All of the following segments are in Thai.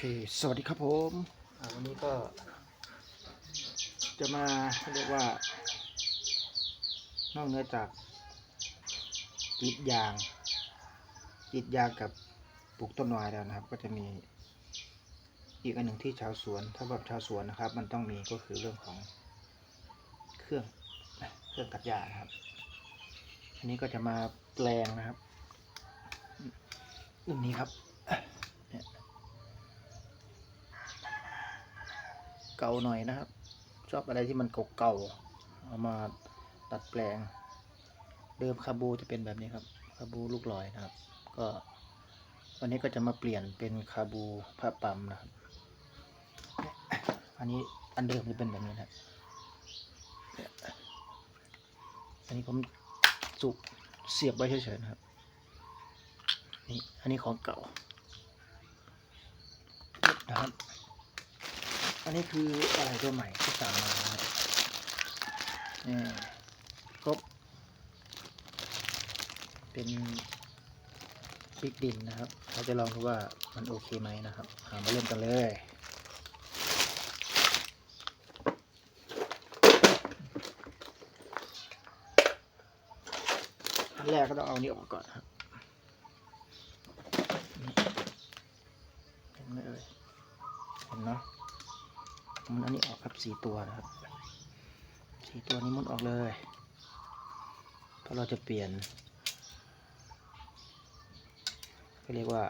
ค สวัสดีครับผมวันนี้ก็จะมาเรียกว่า นอกเหนือจากกีดยางกีดยางกับปลูกต้นไม้แล้วนะครับ ก็จะมีอีกอันหนึ่งที่ชาวสวน ถ้าแบบชาวสวนนะครับ มันต้องมีก็คือเรื่องของเครื่องเครื่องตัดหญ้านะครับ อันนี้ก็จะมาแปลงนะครับรุ่นนี้ครับ เก่าหน่อยนะครับ ชอบอะไรที่มันเก่าๆเอามาตัดแปลง เดิมคาบูจะเป็นแบบนี้ครับคาบูลูกลอยนะครับ ก็วันนี้ก็จะมาเปลี่ยนเป็นคาบูผ้าปั๊มนะครับ อันนี้อันเดิมจะเป็นแบบนี้นะอันนี้ผมสุกเสียบไว้เฉยๆนะครับนี่อันนี้ของเก่านะครับ อันนี้คืออะไรตัวใหม่ที่สั่งมาครับนี่ครบ เป็นพริกดินนะครับ เราจะลองดูว่ามันโอเคไหมนะครับหามาเริ่มกันเลยอันแรกก็ต้องเอานี้ออกก่อนครับเห็นไหมเอ่ยเห็นเนาะ มันอันนี้ออกครับสี่ตัวนะครับสี่ตัวนี้มุดออกเลยเพราะเราจะเปลี่ยนก็เรียกว่า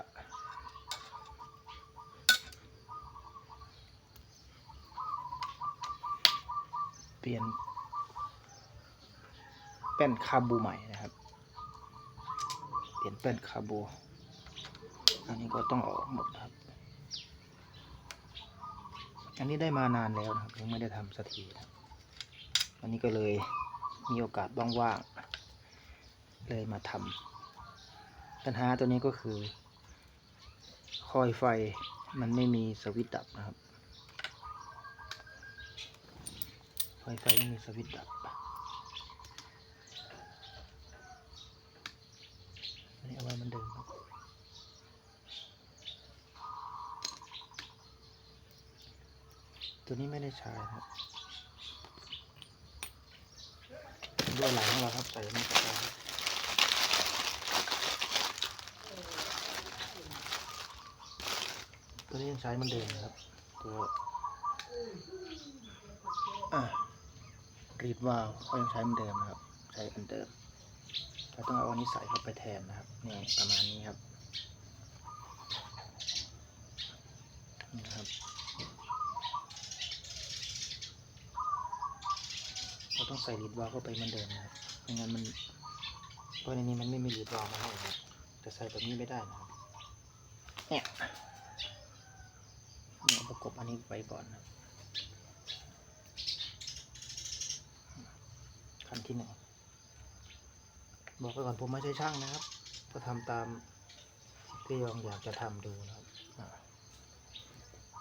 เปลี่ยนแป้นคาบูใหม่นะครับ เปลี่ยนแป้นคาบู อันนี้ก็ต้องออกหมดครับ อันนี้ได้มานานแล้วนะครับยังไม่ได้ทำสักทีวันนี้ก็เลยมีโอกาสว่างๆเลยมาทำปัญหาตัวนี้ก็คือ คอยไฟมันไม่มีสวิตช์ดับนะครับ คอยไฟไม่มีสวิตช์ดับอันนี้เอาไว้มันเดิมครับ ตัวนี้ไม่ได้ใช้ครับด้วยหลังของเราครับใส่ไม่ได้ตัวนี้ยังใช้มันเดิมนะครับ ตัวอะรีดวาล์วก็ยังใช้มันเดิมนะครับ ใช้อันเดิมเราต้องเอาอันนี้ใส่เข้าไปแทนนะครับนี่ประมาณนี้ครับนะครับ เรา ต้องใส่ลีดวาลเข้าไปเหมือนเดิมนะครับไม่งั้นมันเพราะในนี้มันไม่มีลีดวาล์วมาให้นะครับจะใส่แบบนี้ไม่ได้นะครับเนี่ยเนี่ยประกบอันนี้ไว้ก่อนนะขั้นที่หนึ่งบอกไปก่อนผมไม่ใช่ช่างนะครับ ก็ทำตามที่ยองอยากจะทำดูนะครับ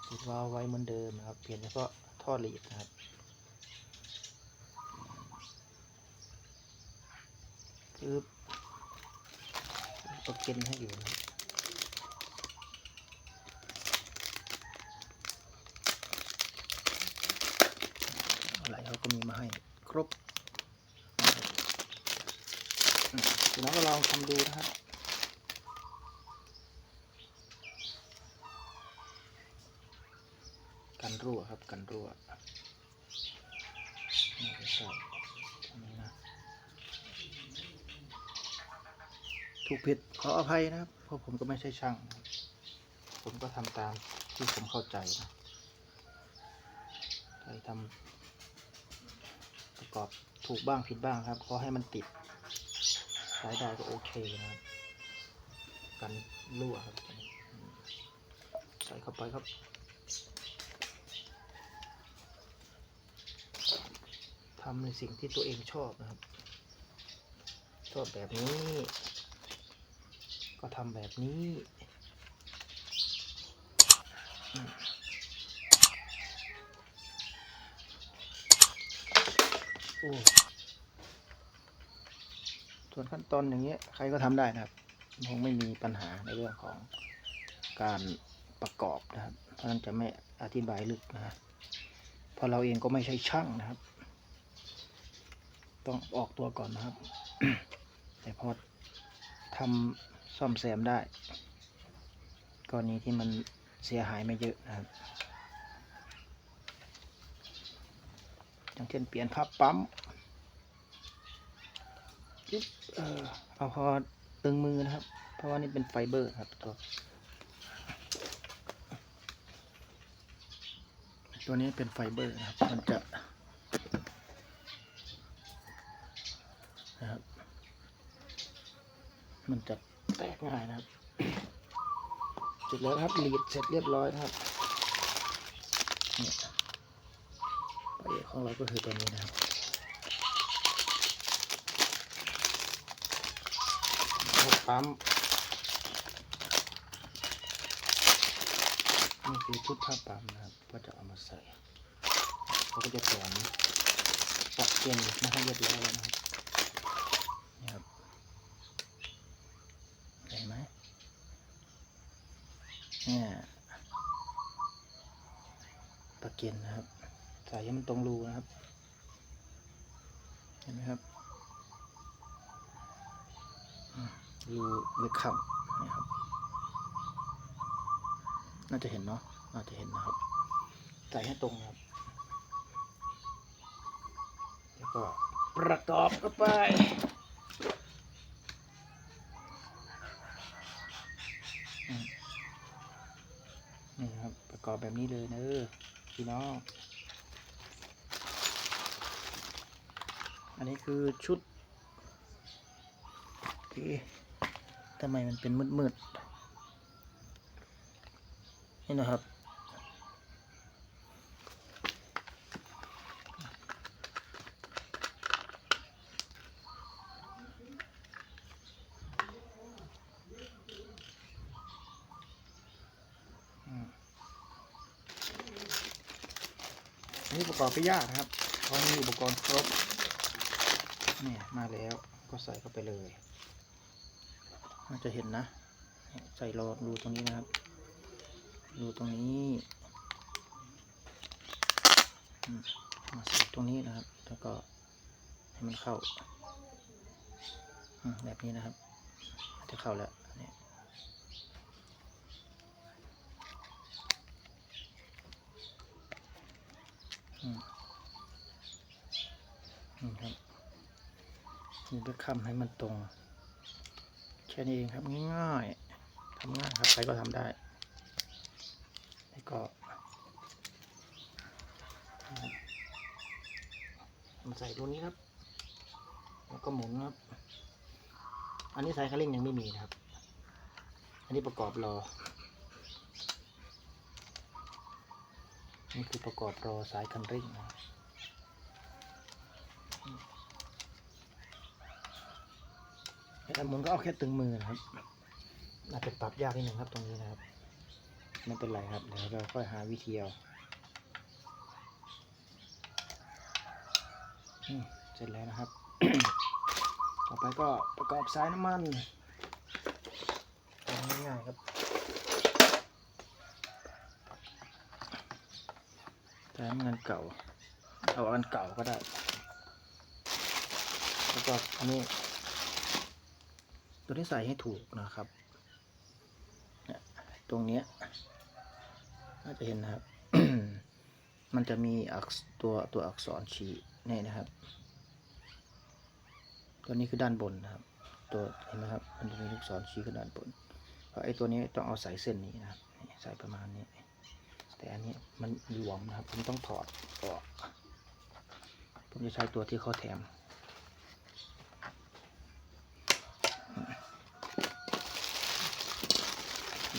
ลีดวาลไว้เหมือนเดิมนะครับ เปลี่ยนเฉพาะท่อลีดนะครับ คื อประเก็นให้อยู่นะอะไรเขาก็มีมาให้ครบอืมเดี๋ยวเราก็ลองทำดูนะครับกันรั่วครับกันรั่วนี่ก็ใส่ตรงนี้นะ ถูก ผิดขออภัยนะครับ เพราะผมก็ไม่ใช่ช่าง ผมก็ทำตามที่ผมเข้าใจนะใครทำประกอบถูกบ้างผิดบ้างครับ ขอให้มันติดใช้ได้ก็โอเคนะครับกันรั่วครับ ใส่เข้าไปครับทำในสิ่งที่ตัวเองชอบนะครับ ชอบแบบนี้ ก็ทำแบบนี้ ส่วนขั้นตอนอย่างเงี้ยใครก็ทำได้นะครับคงไม่มีปัญหาในเรื่องของการประกอบนะครับ เพราะนั้นจะไม่อธิบายลึกนะฮะเพราะเราเองก็ไม่ใช่ช่างนะครับ ต้องออกตัวก่อนนะครับ แต่พอทำ ซ่อมแซมได้กรณีที่มันเสียหายไม่เยอะนะครับ อย่างเช่นเปลี่ยนพับปั๊มจิ๊บเออเอาพอตึงมือนะครับ เพราะว่านี่เป็นไฟเบอร์ครับตัวตัวนี้เป็นไฟเบอร์นะครับ มันจะนะครับ มันจะ แตกง่ายนะครับเสร็จแล้วครับหลีดเสร็จเรียบร้อยครับเนี่ยไปเอกของเราก็คือตัวนี้นะครับปั๊มนี่คือชุดผ้าปั๊มนะครับ ก็จะเอามาใส่เขาก็จะแถมปักเกนมาให้เรียบร้อยแล้วนะครับนี่ครับเห็นไหมเนี่ย ปักเกนนะครับใส่ให้มันตรงรูนะครับ เห็นไหมครับรูเวกคัมนี่ครับ น่าจะเห็นเนาะน่าจะเห็นนะครับ ใส่ให้ตรงนะครับ แล้วก็ประกอบเข้าไปนี่ครับ ประกอบแบบนี้เลยเนอะ พี่น้อง อันนี้คือชุดที่ทำไมมันเป็นมืดๆนี่นะครับ อันนี้ประกอบไม่ยากนะครับเพราะมีอุปกรณ์ครบเนี่ยมาแล้วก็ใส่เข้าไปเลยน่าจะเห็นนะ ใส่รอรูตรงนี้นะครับรูตรงนี้มาใส่ตรงนี้นะครับ แล้วก็ให้มันเข้าแบบนี้นะครับจะเข้าแล้วอั นี่ครับนี่ไปคำให้มันตรง แค่นี้เองครับง่ายๆทำง่ายครับใครก็ทำได้แล้วก็มาใส่ตัวนี้ครับ แล้วก็หมุนครับ อันนี้สายคันเร่งยังไม่มีนะครับ อันนี้ประกอบรอ นี่คือประกอบรอสายคันเร่งนะครับแต่หมุนก็เอาแค่ตึงมือนะครับอาจจะปรับยากนิดหนึ่งครับตรงนี้นะครับ ไม่เป็นไรครับ เดี๋ยวเราค่อยหาวิธีเอาอืมเสร็จแล้วนะครับ ต่อไปก็ประกอบสายน้ำมันง่ายๆครับ สายน้ำมันเก่า เอาอันเก่าก็ได้ แล้วก็อันนี้ ตัวนี้ใส่ให้ถูกนะครับ ตรงเนี้ยน่าจะเห็นนะครับ มันจะมีอักตัวตัวอักษรชี้นี่นะครับ ตัวนี้คือด้านบนนะครับ ตัวเห็นไหมครับ มันจะมีลูกศรชี้ขึ้นด้านบนเพราะไอ้ตัวนี้ต้องเอาใส่เส้นนี้นะครับนี่ใส่ประมาณนี้ แต่อันนี้มันหลวมนะครับ ผมต้องถอดออก ผมจะใช้ตัวที่เขาแถม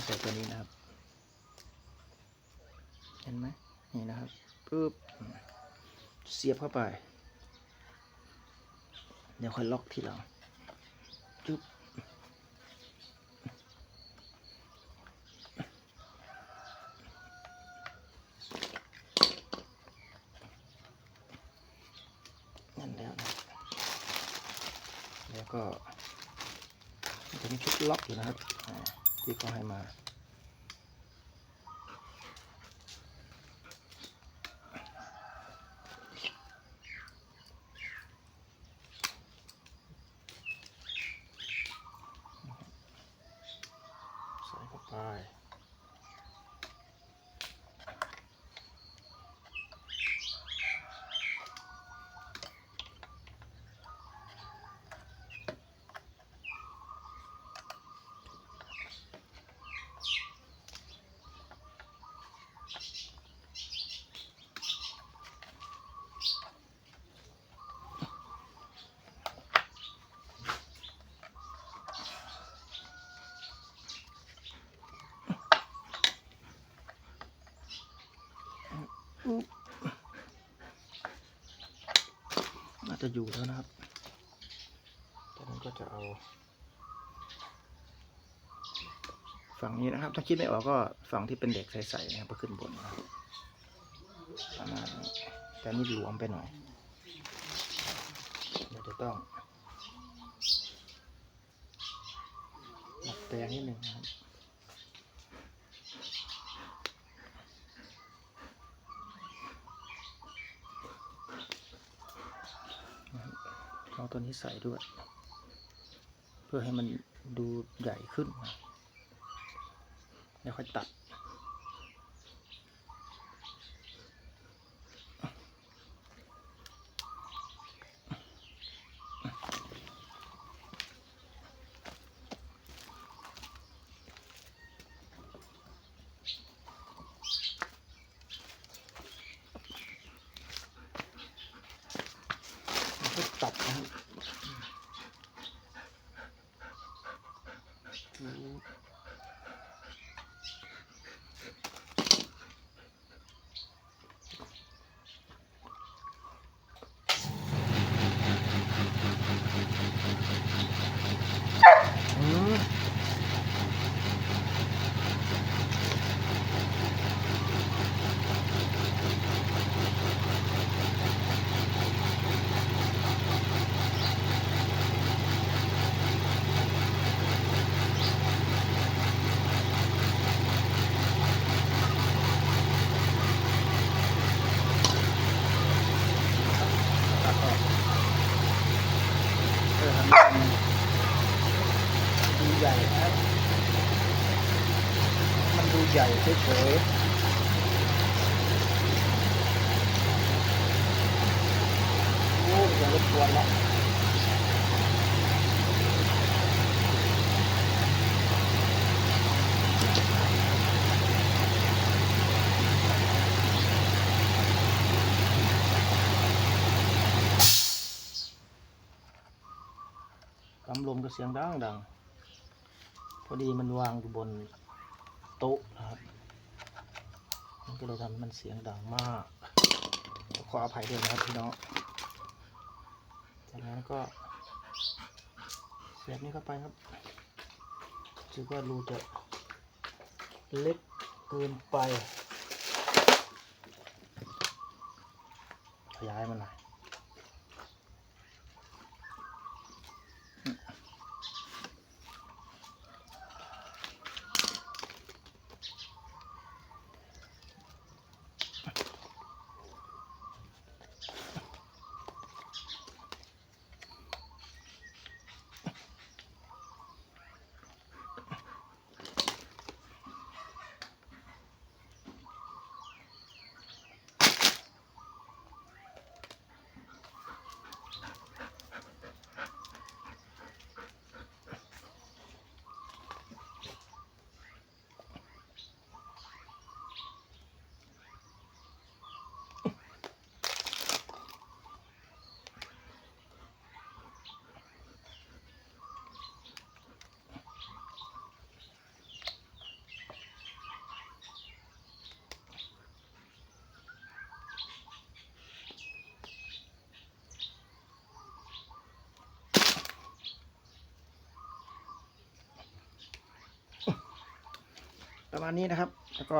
ใส่ตัวนี้นะครับ เห็นไหมนี่นะครับปึ๊บเสียบเข้าไป เดี๋ยวค่อยล็อกทีหลังจุ๊บนั่นแล้วนะแล้วก็มันจะมีชุดล็อกอยู่นะครับอ่า ที่เขาให้มา น่า จะอยู่แล้วนะครับจากนั้นก็จะเอา ฝั่งนี้นะครับ ถ้าคิดไม่ออกก็ฝั่งที่เป็นเหล็กใสๆนะครับก็ขึ้นบนนะครับประมาณนี้แต่นี่หลวมไปหน่อยเดี๋ยวจะต้องดัดแปลงนิดหนึ่งนะครับ เอา ตัวนี้ใส่ด้วย เพื่อให้มันดูใหญ่ขึ้น แล้วค่อยตัด แล้วก็ตัดนะครับอืมตัดออกเพื่อทำให้มันดูใหญ่นะครับมัน ดูใหญ่เฉยๆโอ้ยอย่ารบกวนละกำลมก็เสียงดังดังพอดีมันวางอยู่บนโต๊ะนะครับ มันก็เลยทำให้มันเสียงดังมาก ขออภัยด้วยนะครับพี่น้อง จากนั้นก็เสียบนี้เข้าไปครับถือว่ารูจะเล็กเกินไป ขยายมันหน่อย ณนี้นะครับ แล้วก็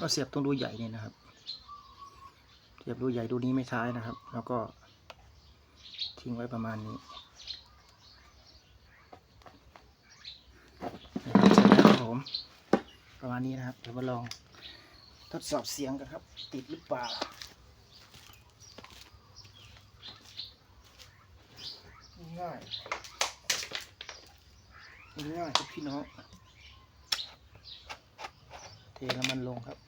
ก็เสียบตรงรูใหญ่นี่นะครับ เสียบรูใหญ่รูนี้ไม่ใช้นะครับ แล้วก็ทิ้งไว้ประมาณนี้ครับเสร็จแล้วครับผม ประมาณนี้นะครับ เดี๋ยวมาลองทดสอบเสียงกันครับ ติดหรือเปล่าง่ายง่ายครับพี่น้อง เทน้ำมันลงครับ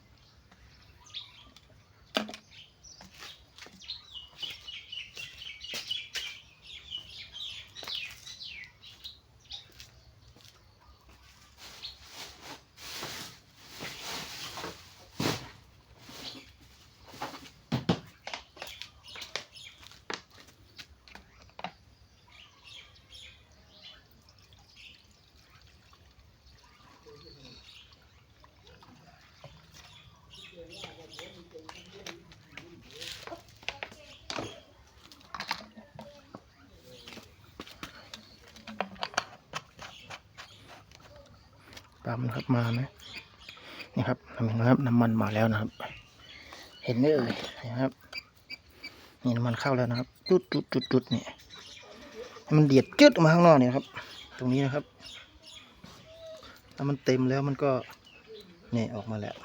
ตามนะครับมาไหมนี่ครับทำนะครับน้ำมันมาแล้วนะครับ เห็นไหมเอ่ยนะครับ นี่น้ำมันเข้าแล้วนะครับ จุดจุดจุดจุดนี่มันเดียดจึดออกมาข้างนอกเนี่ยครับ ตรงนี้นะครับถ้ามันเต็มแล้วมันก็นี่ออกมาแล้ว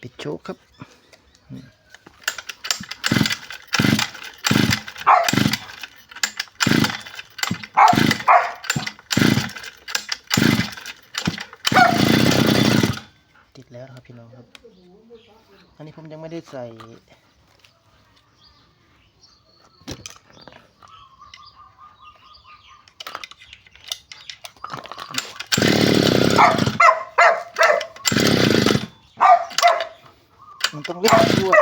ปิดโชคครับอืมติดแล้วนะครับพี่น้องครับ อันนี้ผมยังไม่ได้ ใส่มันต้องเล่นด้วย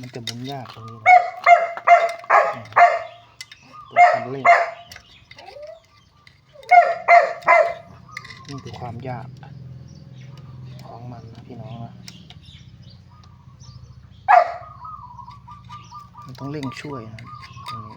มันจะหมุนยากตรงนี้นะอืมตัวคันเร่งนี่คือความ ยากของมันนะพี่น้องนะมันต้องเร่งช่วยนะตรงนี้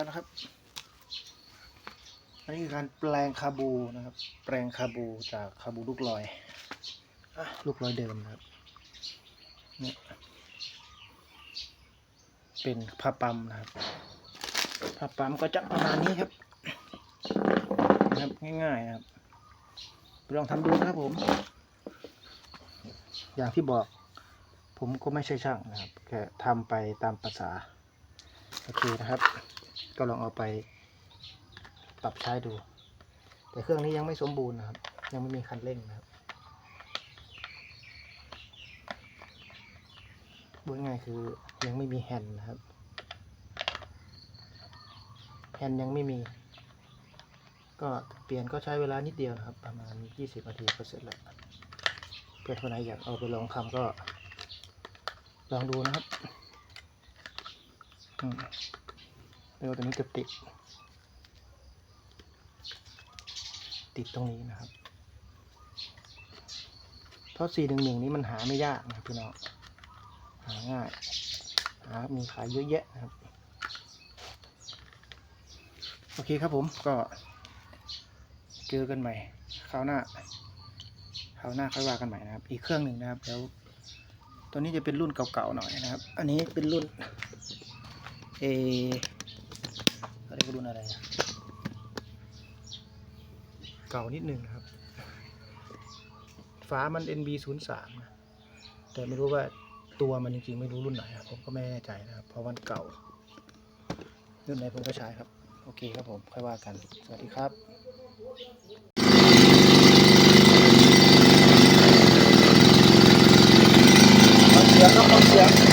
แล้วนะครับ อันนี้คือการแปลงคาบูนะครับ แปลงคาบูจากคาบูลูกลอยลูกลอยเดิมนะครับเนี่ยเป็นผ้าปั๊มนะครับผ้าปั๊มก็จะประมาณนี้ครับนะครับง่ายๆครับลองทำดูนะครับผม อย่างที่บอก ผมก็ไม่ใช่ช่างนะครับ แค่ทำไปตามภาษา โอเคนะครับ ก็ลองเอาไปปรับใช้ดู แต่เครื่องนี้ยังไม่สมบูรณ์นะครับ ยังไม่มีคันเร่งนะครับพูดง่ายคือยังไม่มีแฮนด์นะครับ แฮนด์ยังไม่มี ก็เปลี่ยนก็ใช้เวลานิดเดียวนะครับ ประมาณ 20นาทีก็เสร็จแล้ว เพื่อนคนไหนอยากเอาไปลองทำก็ลองดูนะครับ อืม แล้วตัวนี้จะติด ติดตรงนี้นะครับเพราะ411 นี้มันหาไม่ยากนะพี่น้องหาง่ายหามีขายเยอะแยะนะครับ โอเคครับผมก็เจอกันใหม่คราวหน้าคราวหน้าค่อยว่ากันใหม่นะครับ อีกเครื่องหนึ่งนะครับแล้วตัวนี้จะเป็นรุ่นเก่าๆหน่อยนะครับ อันนี้เป็นรุ่นเอ อะไรก็รุ่นอะไรอะเก่านิดหนึ่งนะครับ ฟ้ามัน NB 0 3นะแต่ไม่รู้ว่าตัวมันจริงๆไม่รู้รุ่นไหนผมก็ไม่แน่ใจนะครับ เพราะมันเก่า รุ่นไหนผมก็ใช้ครับ โอเคครับผม ค่อยว่ากัน สวัสดีครับเสียงครับเสียง